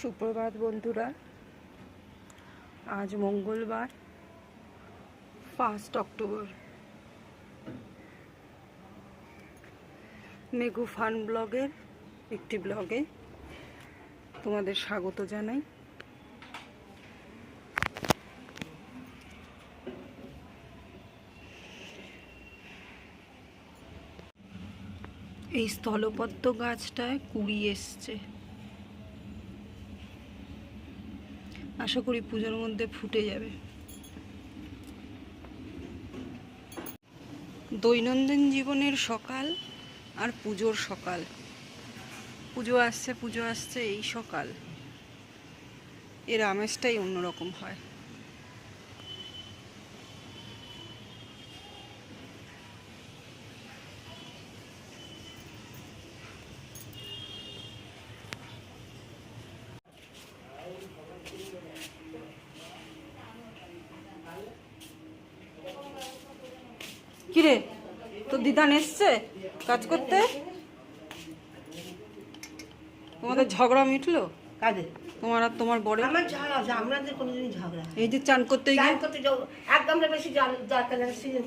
সুপ্রভাত বন্ধুরা। আজ মঙ্গলবার ফার্স্ট অক্টোবর। মেঘু ফান ব্লগের একটি ব্লগে তোমাদের স্বাগত জানাই। এই স্থলপদ্ম গাছটায় কুড়ি এসছে। আশা করি পুজোর মধ্যে ফুটে যাবে। দৈনন্দিন জীবনের সকাল আর পুজোর সকাল। পুজো আসছে পুজো আসছে, এই সকাল। এর আমেজটাই অন্যরকম হয়। কিরে তোর দিদান এসছে কাজ করতে? তোমাদের ঝগড়া মিটলো? কাদের তোমার আর তোমার বড় আমার ঝগড়া আছে আপনাদের কোনোদিনই ঝগড়া এই যে চান করতে গিয়ে? করতে যাও এক গামলা বেশি জল দরকার সিজন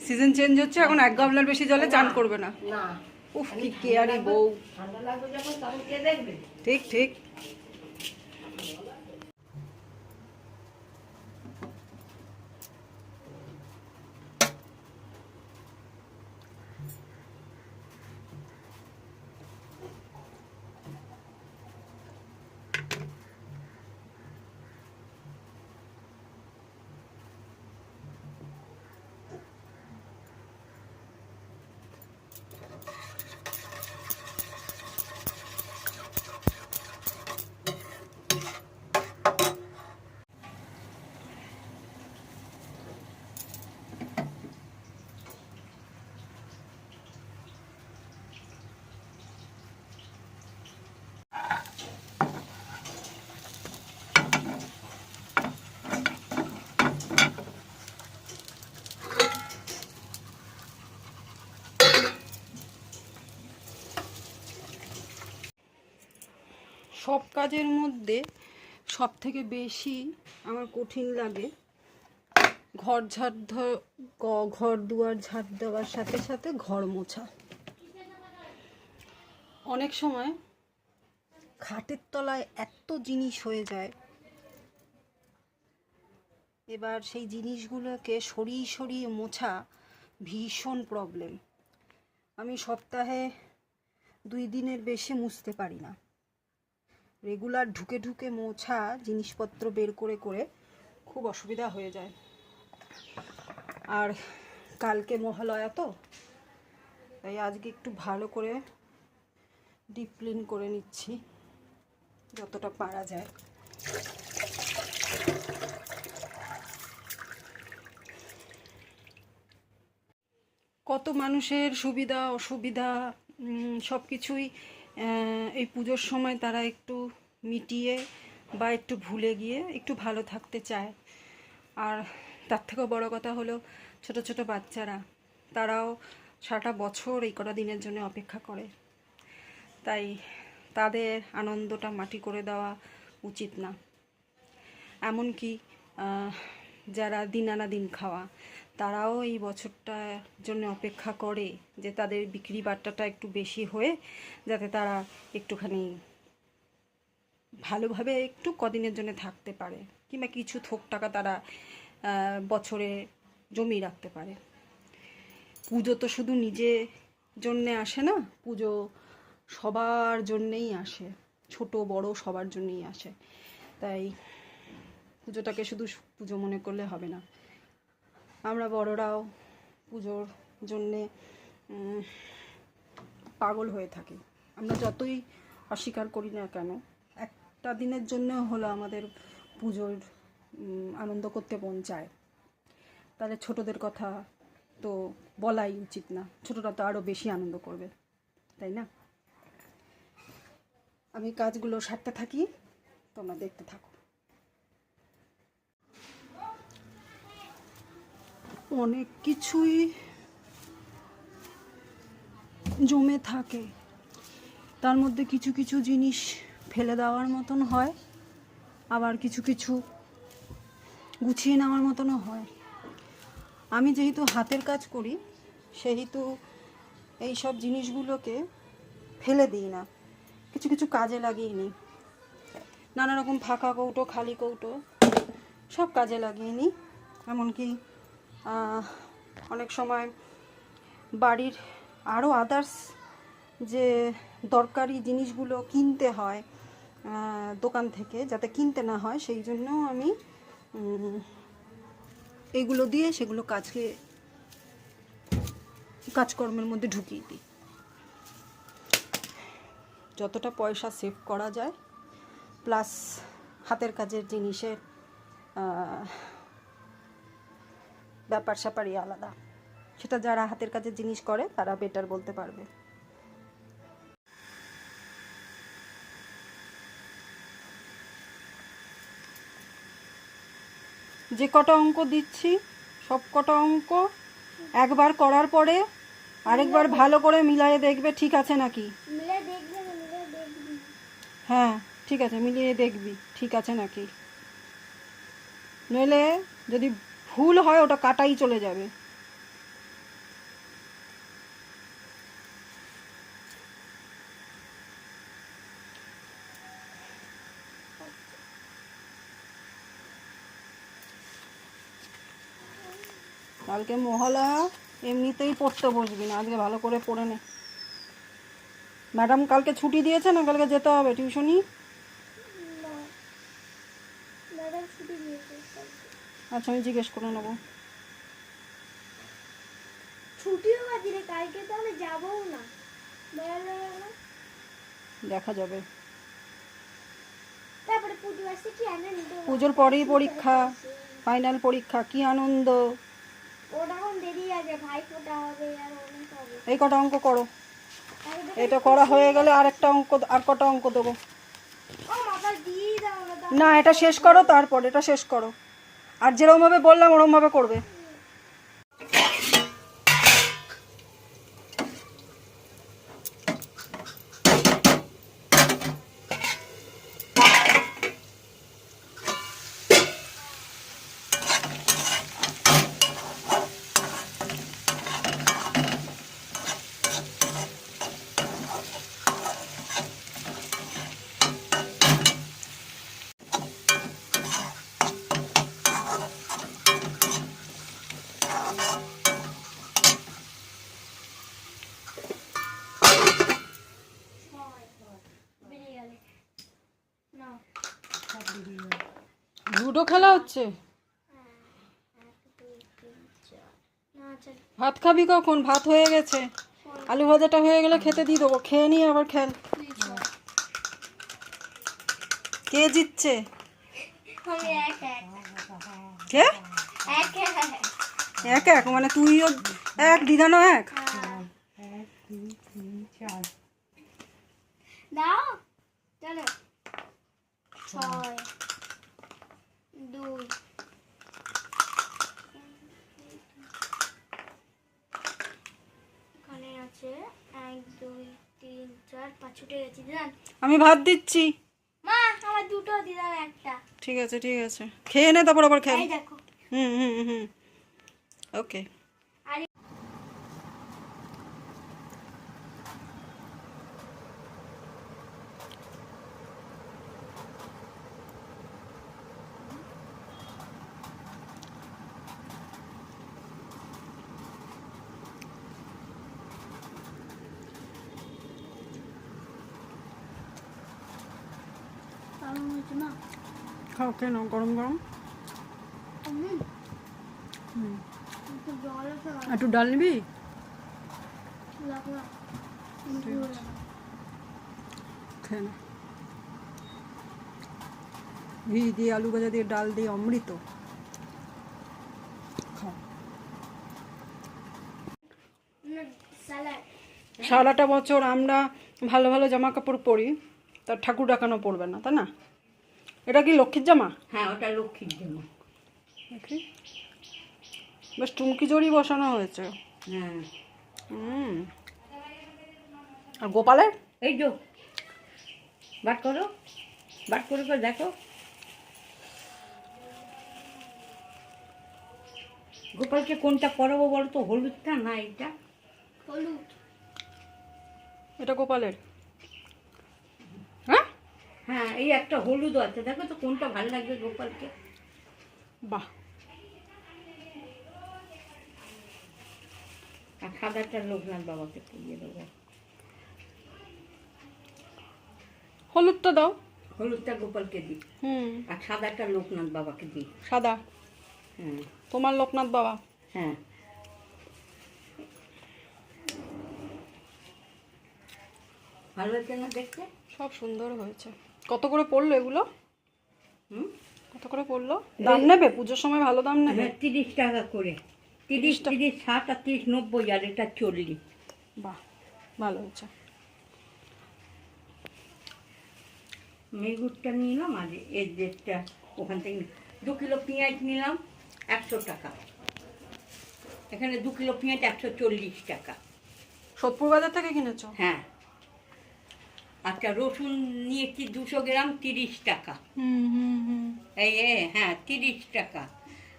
সিজন চেঞ্জ হচ্ছে। এখন এক গামলার বেশি জলে চান করবে না। না। উফ কি কেয়ারি বউ। ঠান্ডা লাগবে যখন তখন কে দেখবে। ঠিক ঠিক। সব কাজের মধ্যে সব থেকে বেশি আমার কঠিন লাগে ঘর ঝাড় ঘর দুয়ার ঝাড় দেওয়ার সাথে সাথে ঘর মোছা। অনেক সময় খাটের তলায় এত জিনিস হয়ে যায়। এবার সেই জিনিসগুলোকে সরিয়ে সরিয়ে মোছা ভীষণ প্রবলেম আমি সপ্তাহে দুই দিনের বেশি মুছতে পারি না। রেগুলার ঢুকে ঢুকে মোছা জিনিসপত্র বের করে করে খুব অসুবিধা হয়ে যায়। আর কালকে মহালয়া তো, তাই আজকে একটু ভালো করে ডিপ ক্লিন করে নিচ্ছি, যতটা পারা যায়। কত মানুষের সুবিধা, অসুবিধা সব কিছুই এই পুজোর সময় তারা একটু মিটিয়ে বা একটু ভুলে গিয়ে একটু ভালো থাকতে চায়। আর তার থেকেও বড় কথা হলো ছোট ছোট বাচ্চারা, তারাও সারাটা বছর এই কটা দিনের জন্য অপেক্ষা করে। তাই তাদের আনন্দটা মাটি করে দেওয়া উচিত না। এমনকি যারা দিন আনা দিন খাওয়া তারাও এই বছরটার জন্য অপেক্ষা করে যে তাদের বিক্রি বাট্টাটা একটু বেশি হয়ে যাতে তারা একটুখানি ভালোভাবে একটু কদিনের জন্য থাকতে পারে কিংবা কিছু থোক টাকা তারা বছরে জমিয়ে রাখতে পারে। পুজো তো শুধু নিজে জন্যে আসে না, পুজো সবার জন্যেই আসে, ছোট বড় সবার জন্যেই আসে। তাই পুজোটাকে শুধু পুজো মনে করলে হবে না। আমরা বড়রাও পুজোর জন্যে পাগল হয়ে থাকি। আমরা যতই অস্বীকার করি না কেন, একটা দিনের জন্য হলো আমাদের পুজোর আনন্দ করতে মন চায়। তাহলে ছোটদের কথা তো বলাই উচিত না। ছোটরা তো আরও বেশি আনন্দ করবে, তাই না? আমি কাজগুলো সারতে থাকি, তোমরা দেখতে থাকো। অনেক কিছুই জমে থাকে। তার মধ্যে কিছু কিছু জিনিস ফেলে দেওয়ার মতন হয়, আবার কিছু কিছু গুছিয়ে নেওয়ার মতনও হয়। আমি যেহেতু হাতের কাজ করি, সেহেতু এই সব জিনিসগুলোকে ফেলে দিই না। কিছু কিছু কাজে লাগিয়ে নিই। নানা রকম ফাঁকা কৌটো, খালি কৌটো, সব কাজে লাগিয়ে নিই। এমনকি অনেক সময় বাড়ির আরও আদার্স যে দরকারি জিনিসগুলো কিনতে হয় দোকান থেকে যাতে কিনতে না হয়, সেই জন্য আমি এইগুলো দিয়ে সেগুলো কাজকে, কাজকর্মের মধ্যে ঢুকিয়ে দিই। যতটা পয়সা সেভ করা যায় প্লাস হাতের কাজের জিনিসের ব্যাপার স্যাপারই আলাদা। সেটা যারা হাতের কাজের জিনিস করে তারা বেটার বলতে পারবে। যে কটা অঙ্ক দিচ্ছি সব কটা অঙ্ক একবার করার পরে আরেকবার ভালো করে মিলায়ে দেখবে ঠিক আছে নাকি? হ্যাঁ ঠিক আছে মিলিয়ে দেখবি ঠিক আছে নাকি? নইলে যদি ভুল হয়, ওটা কাটাই চলে যাবে। কালকে মহলা এমনিতেই পড়তে বসবি না, আজকে ভালো করে পড়ে নে। ম্যাডাম কালকে ছুটি দিয়েছে না কালকে যেতে হবে, টিউশনি না ম্যাডাম ছুটি দিয়েছে আচ্ছা আমি জিজ্ঞেস করে নেব। ছুটিও বাজি রে কালকে না। না দেখা যাবে। তারপরে পুজো আসছে কি আনন্দ? পুজোর পরেই পরীক্ষা ফাইনাল পরীক্ষা কি আনন্দ? ওটা দেরি আছে ভাই ফোটা হবে আর অনেক হবে। এই কটা অঙ্ক করো। এটা করা হয়ে গেলে আর একটা অঙ্ক আর কটা অঙ্ক দেবো? না এটা শেষ করো তারপর এটা শেষ করো। আর যেরকমভাবে বললাম ওরকমভাবে করবে বেরিয়ে গেলে না লুডো খেলা হচ্ছে? আচ্ছা ভাত খাবি কখন? ভাত হয়ে গেছে। আলু ভাজাটা হয়ে গেলে খেতে দিয়ে দেবো। খেয়ে নিয়ে আবার খেল। কে জিতছে? এক এক। কে? এক এক। মানে তুইও এক দিদানো এক? দাও চলো ছয়। দুই এখানে আছে এক দুই তিন চার পাঁচ ছুটে গেছি দিদান আমি ভাত দিচ্ছি। মা আমার দুটো দিদান একটা। ঠিক আছে ঠিক আছে। খেয়ে নে তারপর আবার খেয়ে দেখো। হুম হুম হুম। ওকে আর হয়েছে খাও কেন গরম গরম। হুম একটু ডাল নিবি? না ঘি দিয়ে আলু ভাজা দিয়ে ডাল দিয়ে অমৃত। সারাটা বছর আমরা ভালো ভালো জামা কাপড় পরি। তার ঠাকুর ডাকানো পড়বে না তাই না? এটা কি লক্ষ্মীর জামা? হ্যাঁ ওটা লক্ষ্মীর জামা। দেখি। বেশ টুমকি জড়ি বসানো হয়েছে। হ্যাঁ। হুম। আর গোপালের? এই তো বার করো বার করে করে দেখো। গোপালকে কোনটা পরাবো বলো তো হলুদটা না এটা হলুদ। এটা গোপালের? হ্যাঁ এই একটা হলুদ আছে। দেখো তো কোনটা ভালো লাগবে গোপালকে। বাহ। আর সাদাটা লোকনাথ বাবাকে পরিয়ে দেবো। হলুদটা দাও। হলুদটা গোপালকে দিই। হুম। আর সাদাটা লোকনাথ বাবাকে দিই। সাদা। হ্যাঁ। তোমার লোকনাথ বাবা। হ্যাঁ। ভালো হয়েছে না দেখতে? সব সুন্দর হয়েছে। কত করে পড়ল এগুলো? হুম? কত করে পড়ল? দাম নেবে? পুজোর সময় ভালো দাম নেবে? হ্যাঁ তিরিশ টাকা করে। তিরিশ তিরিশ ষাট আর তিরিশ নব্বই আর এটা চল্লিশ। বাহ ভালো হয়েছে। মেগুরটা নিলাম আর এর ডেটটা ওখান থেকে দু কিলো পেঁয়াজ নিলাম একশো টাকা। এখানে দু কিলো পেঁয়াজ একশো চল্লিশ টাকা। সোদপুর বাজার থেকে কিনেছো? হ্যাঁ। আচ্ছা রসুন নিয়েছি দুশো গ্রাম তিরিশ টাকা। হুম হুম হুম। এই হ্যাঁ তিরিশ টাকা।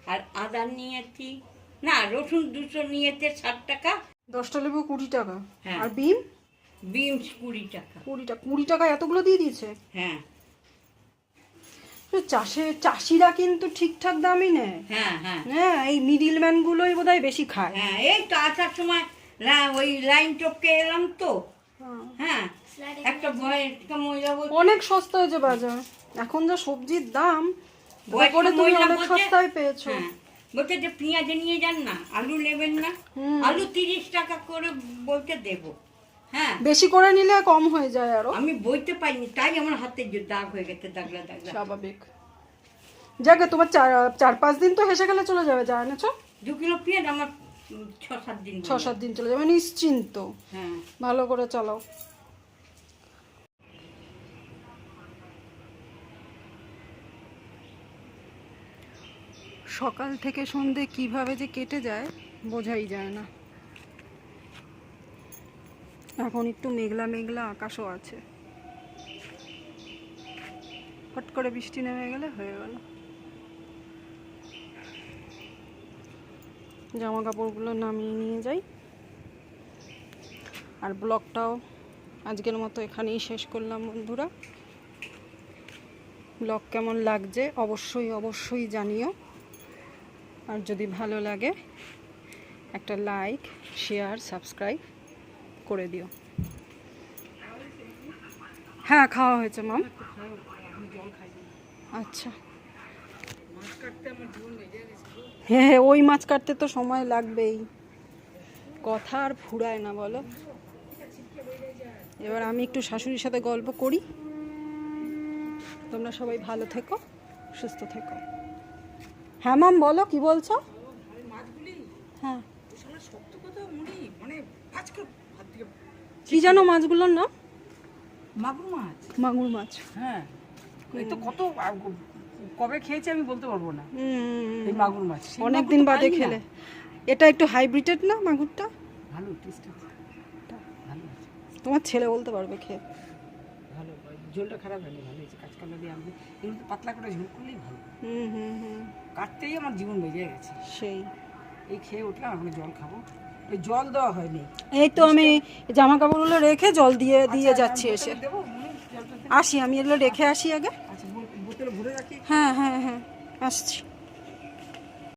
আর আদা নিয়েছি। না রসুন দুশো নিয়েছে ষাট টাকা। দশটা লেবু কুড়ি টাকা। হ্যাঁ। আর বিম? বিনস কুড়ি টাকা। কুড়ি টাকা। কুড়ি টাকা এতগুলো দিয়ে দিয়েছে? হ্যাঁ। চাষে চাষিরা কিন্তু ঠিকঠাক দামই নেয়। হ্যাঁ হ্যাঁ। হ্যাঁ এই মিডিল ম্যানগুলোই বোধহয় বেশি খায়। হ্যাঁ এই তো আসার সময় ওই লাইন টপকে এলাম তো। হ্যাঁ একটা বয়স্ক মহিলা অনেক সস্তা হয়েছে বাজার। এখন যা সবজির দাম করে তুমি অনেক সস্তায় পেয়েছ। হ্যাঁ বলছে যে পেঁয়াজ নিয়ে যান না আলু নেবেন না। আলু তিরিশ টাকা করে বলতে দেবো। হ্যাঁ। বেশি করে নিলে কম হয়ে যায় আরও। আমি বইতে পাইনি তাই আমার হাতে দাগ হয়ে গেছে দাগলা দাগলা। স্বাভাবিক। যাকে তোমার চার চার পাঁচ দিন তো হেসে গেলে চলে যাবে যা এনেছো দু কিলো পেঁয়াজ আমার ছ সাত দিন ছ সাত দিন চলে যাবে নিশ্চিন্ত। হ্যাঁ। ভালো করে চালাও। সকাল থেকে সন্ধে কীভাবে যে কেটে যায়, বোঝাই যায় না। এখন একটু মেঘলা মেঘলা আকাশও আছে। হট করে বৃষ্টি নেমে গেলে হয়ে গেল। জামা কাপড়গুলো নামিয়ে নিয়ে যাই। আর ব্লগটাও আজকের মতো এখানেই শেষ করলাম বন্ধুরা। ব্লগ কেমন লাগছে অবশ্যই অবশ্যই জানিও। আর যদি ভালো লাগে, একটা লাইক শেয়ার সাবস্ক্রাইব করে দিও। হ্যাঁ খাওয়া হয়েছে মাম আচ্ছা। হ্যাঁ হ্যাঁ ওই মাছ কাটতে তো সময় লাগবেই। কথা আর ফুরায় না, বলো। এবার আমি একটু শাশুড়ির সাথে গল্প করি। তোমরা সবাই ভালো থেকো, সুস্থ থেকো। হ্যাঁ মাম বলো কি বলছো? হ্যাঁ। কি জানো মাছগুলোর নাম? মাগুর মাছ। মাগুর মাছ। হ্যাঁ তো কত কবে খেয়েছি আমি বলতে পারব না। এই মাগুর মাছ। অনেক দিন বাদে খেলে। এটা একটু হাইব্রিডেড না মাগুরটা? ভালো টেস্ট আছে। তোমার ছেলে বলতে পারবে খেয়ে। ঝোলটা খারাপ হয়নি ভালো হয়েছে। কাঁচকলা দিয়ে আমি এগুলো পাতলা করে ঝোল করলেই ভালো। হুম হুম হুম। কাটতেই আমার জীবন বেজে গেছে। সেই। এই খেয়ে উঠলাম আমি জল খাব। এই জল দেওয়া হয়নি। এই তো আমি জামা কাপড়গুলো রেখে জল দিয়ে দিয়ে যাচ্ছি এসে। আসি আমি এগুলো রেখে আসি আগে। আচ্ছা বোতলে ভরে রাখি। হ্যাঁ হ্যাঁ হ্যাঁ। আসছি।